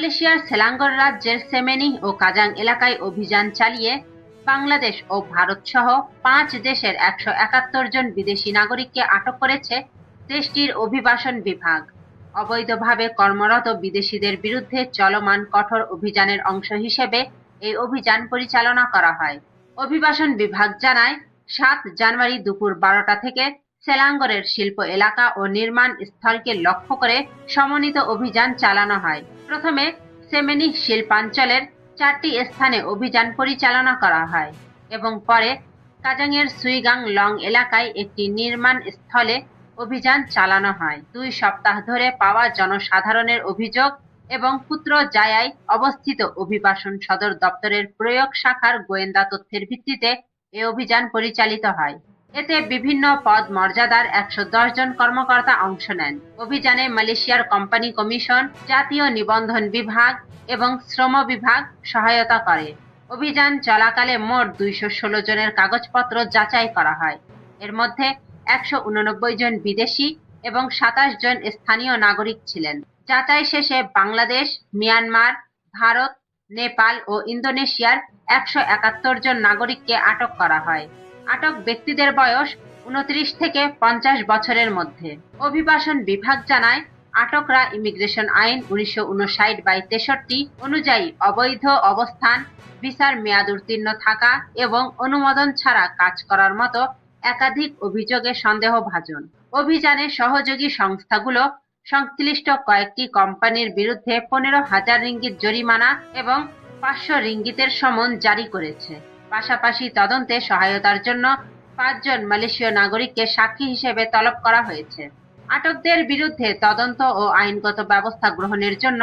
মালয়েশিয়ার সেলাঙ্গর রাজ্যের সেমেনি ও কাজাং এলাকায় অভিযান চালিয়ে বাংলাদেশ ও ভারত সহ পাঁচ দেশের একশো একাত্তর জন বিদেশি নাগরিককে আটক করেছে দেশটির অভিবাসন বিভাগ। অবৈধভাবে কর্মরত বিদেশিদের বিরুদ্ধে চলমান কঠোর অভিযানের অংশ হিসেবে এই অভিযান পরিচালনা করা হয়। অভিবাসন বিভাগ জানায়, সাত জানুয়ারি দুপুর বারোটা থেকে সেলাঙ্গরের শিল্প এলাকা ও নির্মাণ স্থলকে লক্ষ্য করে সমন্বিত অভিযান চালানো হয়। প্রথমে সেমেনি শিল্পাঞ্চলের চারটি স্থানে অভিযান পরিচালনা করা হয় এবং পরে কাজাংয়ের সুইগাং লং এলাকায় একটি নির্মাণ স্থলে অভিযান চালানো হয়। দুই সপ্তাহ ধরে পাওয়া জনসাধারণের অভিযোগ এবং পুত্র জায়ায় অবস্থিত অভিবাসন সদর দপ্তরের প্রয়োগ শাখার গোয়েন্দা তথ্যের ভিত্তিতে এ অভিযান পরিচালিত হয়। এতে বিভিন্ন পদ মর্যাদার একশো দশ জন কর্মকর্তা অংশ নেন। অভিযানে মালয়েশিয়ার কোম্পানি কমিশন, জাতীয় নিবন্ধন বিভাগ এবং শ্রম বিভাগ সহায়তা করে। অভিযান চলাকালে মোট দুইশো ষোলো জনের কাগজপত্র যাচাই করা হয়। এর মধ্যে একশো উননব্বই জন বিদেশি এবং সাতাশ জন স্থানীয় নাগরিক ছিলেন। যাচাই শেষে বাংলাদেশ, মিয়ানমার, ভারত, নেপাল ও ইন্দোনেশিয়ার একশো একাত্তর জন নাগরিককে আটক করা হয়। আটক ব্যক্তিদের বয়স উনত্রিশ থেকে পঞ্চাশ বছরের মধ্যে। অভিবাসন বিভাগ জানায়, আটকরা ইমিগ্রেশন আইন উনিশশো উনষাট বাই তেষট্টি অনুযায়ী অবৈধ অবস্থান ভিসার মেয়াদ উত্তীর্ণ থাকা এবং অনুমোদন ছাড়া কাজ করার মতো একাধিক অভিযোগে সন্দেহভাজন। অভিযানে সহযোগী সংস্থাগুলো সংশ্লিষ্ট কয়েকটি কোম্পানির বিরুদ্ধে পনেরো হাজার রিঙ্গিত জরিমানা এবং পাঁচশো রিঙ্গিতের সমন জারি করেছে। পাশাপাশি তদন্তে সহায়তার জন্য পাঁচজন মালয়েশীয় নাগরিককে সাক্ষী হিসেবে তলব করা হয়েছে। আটকদের বিরুদ্ধে তদন্ত ও আইনগত ব্যবস্থা গ্রহণের জন্য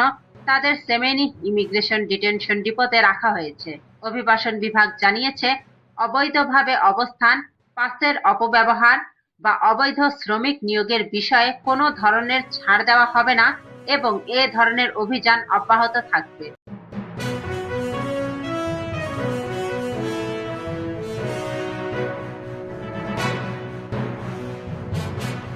তাদের সেমেনি ইমিগ্রেশন ডিটেনশন ডিপোতে রাখা হয়েছে। অভিবাসন বিভাগ জানিয়েছে, অবৈধভাবে অবস্থান, পাসের অপব্যবহার বা অবৈধ শ্রমিক নিয়োগের বিষয়ে কোনো ধরনের ছাড় দেওয়া হবে না এবং এ ধরনের অভিযান অব্যাহত থাকবে।